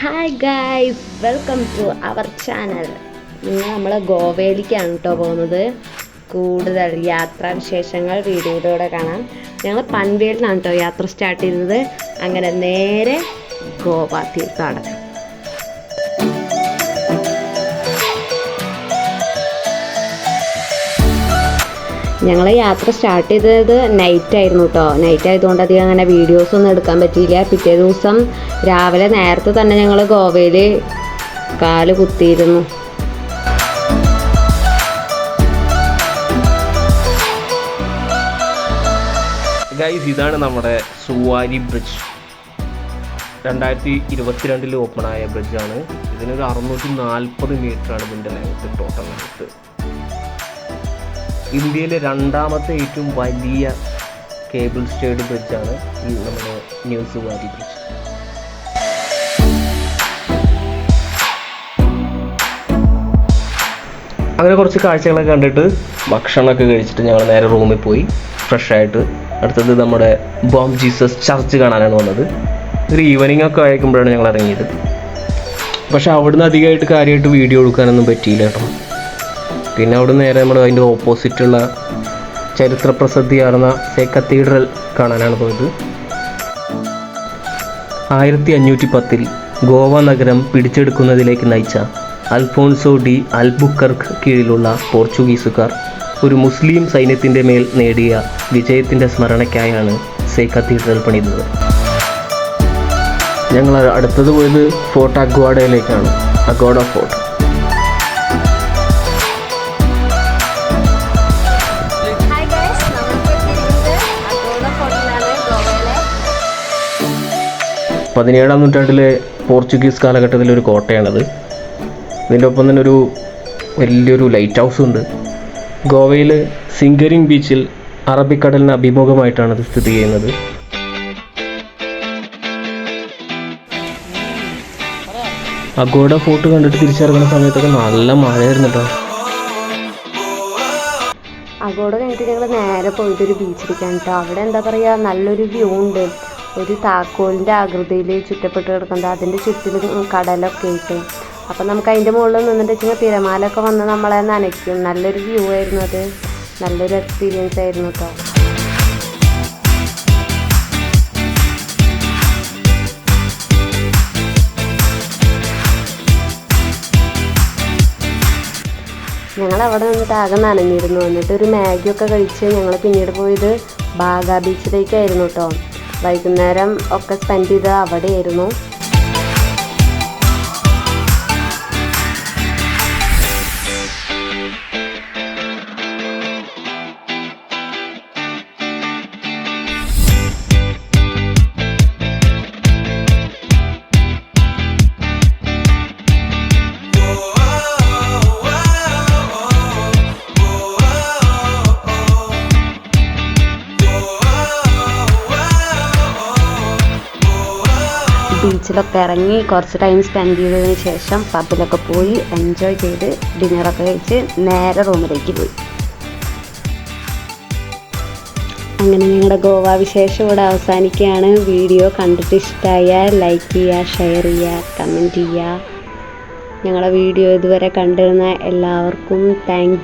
Hi guys welcome to our channel ഇന്ന് നമ്മൾ ഗോവയിലേക്കാണ് കേട്ടോ പോകുന്നത്. കൂടുതൽ യാത്രാ വിശേഷങ്ങൾ വീഡിയോയിലൂടെ കാണാം. ഞങ്ങൾ പൻവേലിനാണ് കേട്ടോ യാത്ര സ്റ്റാർട്ട് ചെയ്തത്. അങ്ങനെ നേരെ ഗോവ തീർത്ഥാടനം. ഞങ്ങൾ യാത്ര സ്റ്റാർട്ട് ചെയ്തത് നൈറ്റ് ആയിരുന്നു കേട്ടോ നൈറ്റ് ആയതുകൊണ്ട് അധികം അങ്ങനെ വീഡിയോസ് ഒന്നും എടുക്കാൻ പറ്റിയില്ല. പിറ്റേ ദിവസം രാവിലെ നേരത്തെ തന്നെ ഞങ്ങൾ ഗോവയിൽ കാൽ കുത്തിയിരുന്നു. ഗൈസ് ഇതാണ് നമ്മുടെ സുവാരി ബ്രിഡ്ജ് രണ്ടായിരത്തി ഇരുപത്തിരണ്ടിൽ ഓപ്പൺ ആയ ബ്രിഡ്ജാണ് ഇതിനൊരു അറുന്നൂറ്റി നാൽപ്പത് മീറ്ററാണ് ഇതിന്റെ ലെങ്ത്ത് ടോട്ടൽ ലെങ്ത് ഇന്ത്യയിലെ രണ്ടാമത്തെ ഏറ്റവും വലിയ കേബിൾ സ്റ്റേഡ് ബ്രിഡ്ജാണ് ഈ നമ്മുടെ ന്യൂസ് വാരി ബ്രിഡ്ജ്. അങ്ങനെ കുറച്ച് കാഴ്ചകളൊക്കെ കണ്ടിട്ട് ഭക്ഷണമൊക്കെ കഴിച്ചിട്ട് ഞങ്ങൾ നേരെ റൂമിൽ പോയി. ഫ്രഷ് ആയിട്ട്. അടുത്തത് നമ്മുടെ ബോം ജീസസ് ചർച്ച് കാണാനാണ് വന്നത്. ഒരു ഈവനിങ് ഒക്കെ അയക്കുമ്പോഴാണ് ഞങ്ങൾ ഇറങ്ങിയത്. പക്ഷെ അവിടുന്ന് അധികമായിട്ട് കാര്യമായിട്ട് വീഡിയോ എടുക്കാനൊന്നും പറ്റിയില്ല കേട്ടോ. പിന്നെ അവിടെ നേരെ നമ്മൾ അതിന്റെ ഓപ്പോസിറ്റുള്ള ചരിത്ര പ്രസിദ്ധിയാർന്ന സേ കത്തീഡ്രൽ കാണാനാണ് പോയത്. ആയിരത്തി അഞ്ഞൂറ്റി പത്തിൽ ഗോവ നഗരം പിടിച്ചെടുക്കുന്നതിലേക്ക് നയിച്ച അൽഫോൺസോ ഡി അൽബുക്കർക്ക് കീഴിലുള്ള പോർച്ചുഗീസുകാർ ഒരു മുസ്ലിം സൈന്യത്തിന്റെ മേൽ നേടിയ വിജയത്തിന്റെ സ്മരണയ്ക്കായാണ് സേ കത്തീഡ്രൽ പണിതത്. ഞങ്ങൾ അടുത്തത് പോയത് ഫോർട്ട് അഗ്വാഡയിലേക്കാണ്. അഗ്വാഡ ഫോർട്ട്. പതിനേഴാം നൂറ്റാണ്ടിലെ പോർച്ചുഗീസ് കാലഘട്ടത്തിലെ ഒരു കോട്ടയാണത്. ഇതിന്റെ ഒപ്പം തന്നെ ഒരു വലിയൊരു ലൈറ്റ് ഹൗസ് ഉണ്ട്. ഗോവയിൽ സിംഗരിങ് ബീച്ചിൽ അറബിക്കടലിന് അഭിമുഖമായിട്ടാണ് ഇത് സ്ഥിതി ചെയ്യുന്നത്. അഗോഡ ഫോർട്ട് കണ്ടിട്ട് തിരിച്ചിറങ്ങുന്ന സമയത്തൊക്കെ നല്ല മഴയായിരുന്നു കേട്ടോ. അഗോഡ കഴിഞ്ഞിട്ട് ഞങ്ങൾ നേരെ പോയിട്ടൊരു ബീച്ചിലേക്കാണ് കേട്ടോ. അവിടെ എന്താ പറയുക നല്ലൊരു വ്യൂ ഉണ്ട്. ഒരു താക്കോലിന്റെ ആകൃതിയിൽ ചുറ്റപ്പെട്ട് കിടക്കുന്നത് അതിന്റെ ചുറ്റിലും കടലൊക്കെ ആയിട്ട്. അപ്പം നമുക്ക് അതിന്റെ മുകളിൽ നിന്നിട്ട് വെച്ചാൽ തിരമാലൊക്കെ വന്ന് നമ്മളെ നനയ്ക്കും. നല്ലൊരു വ്യൂ ആയിരുന്നു അത്. നല്ലൊരു എക്സ്പീരിയൻസ് ആയിരുന്നു കേട്ടോ. ഞങ്ങൾ അവിടെ നിന്നിട്ട് ആകെ നനഞ്ഞിരുന്നു. എന്നിട്ട് ഒരു മാഗിയൊക്കെ കഴിച്ച് ഞങ്ങൾ പിന്നീട് പോയത് ബാഗ ബീച്ചിലേക്കായിരുന്നു കേട്ടോ. വൈകുന്നേരം ഒക്കെ സ്പെൻഡ് ചെയ്തത് അവിടെയായിരുന്നു. ബീച്ചിലൊക്കെ ഇറങ്ങി കുറച്ച് ടൈം സ്പെൻഡ് ചെയ്തതിന് ശേഷം പബ്ബിലൊക്കെ പോയി എൻജോയ് ചെയ്ത് ഡിന്നറൊക്കെ കഴിച്ച് നേരെ റൂമിലേക്ക് പോയി. അങ്ങനെ ഞങ്ങളുടെ ഗോവ വിശേഷം ഇവിടെ അവസാനിക്കുകയാണ്. വീഡിയോ കണ്ടിട്ട് ഇഷ്ടമായാൽ ലൈക്ക് ചെയ്യുക ഷെയർ ചെയ്യുക കമന്റ് ചെയ്യുക. ഞങ്ങളുടെ വീഡിയോ ഇതുവരെ കണ്ടിരുന്ന എല്ലാവർക്കും താങ്ക്